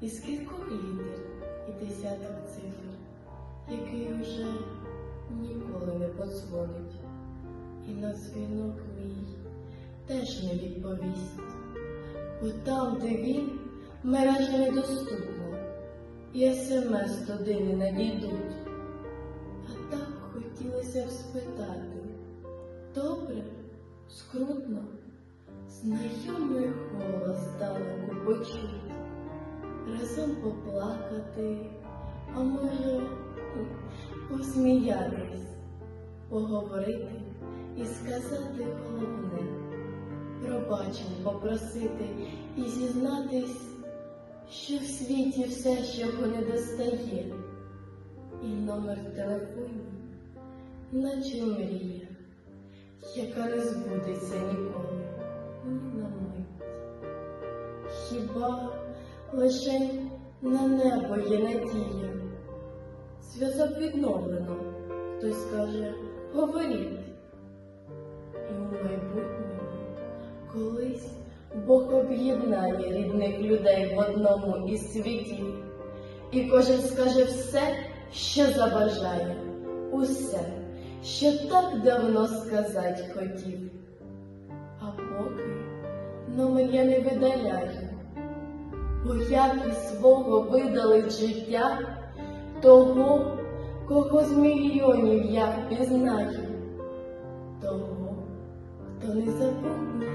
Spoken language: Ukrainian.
із кількох літер і десяток цифр, який уже ніколи не подзвонить. І на дзвінок мій теж не відповість, бо там, де він, мережа недоступна, і смс туди не надійдуть. А так хотілося б спитати, добре, скрутно, знайомий голос здалеку почуть, разом поплакати, а може посміятись, поговорити і сказати головне, пробачення попросити і зізнатись, що в світі все, чого не достає, і номер в телефоні, наче мрія, яка не збудеться ніколи, ні на мить. Хіба лише на небо є надія? Зв'язок відновлено, хтось каже, говоріть. І у майбутньому колись Бог об'єднає рідних людей в одному із світів, і кожен скаже все, що забажає, усе, що так давно сказать хотів. А поки номер я не видаляю, бо як із свого видалить життя того, кого з мільйонів я впізнаю, того, хто не забутній